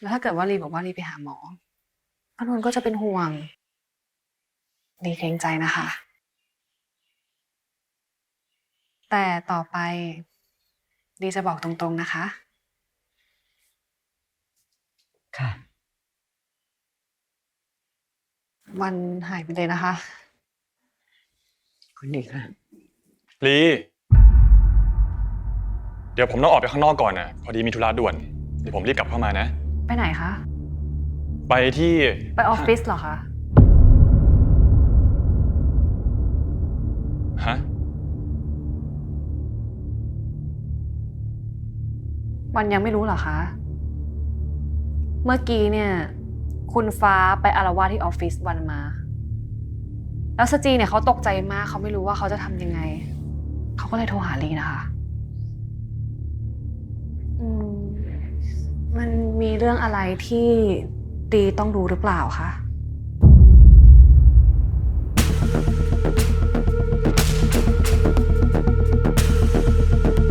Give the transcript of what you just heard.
แล้วถ้าเกิดว่าลีบอกว่าลีไปหาหมอพนนท์ก็จะเป็นห่วงลีเกรงใจนะคะ แต่ต่อไปลีจะบอกตรงๆนะคะ ค่ะวันหายไปเลยนะคะ คุณดีค่ะ ลี เดี๋ยวผมต้องออกไปข้างนอกก่อนนะพอดีมีธุระด่วน เดี๋ยวผมรีบกลับเข้ามานะ ไปไหนคะ ไปที่ ไปออฟฟิศเหรอคะ ฮะวันยังไม่รู้เหรอคะ เมื่อกี้เนี่ย คุณฟ้าไปอารวาสที่ออฟฟิศวันมา แล้วสจีเนี่ยเขาตกใจมากเขาไม่รู้ว่าเขาจะทำยังไง เขาก็เลยโทรหาลีนะคะ อืม มัน มีเรื่องอะไรที่ตีต้องรู้หรือเปล่าคะ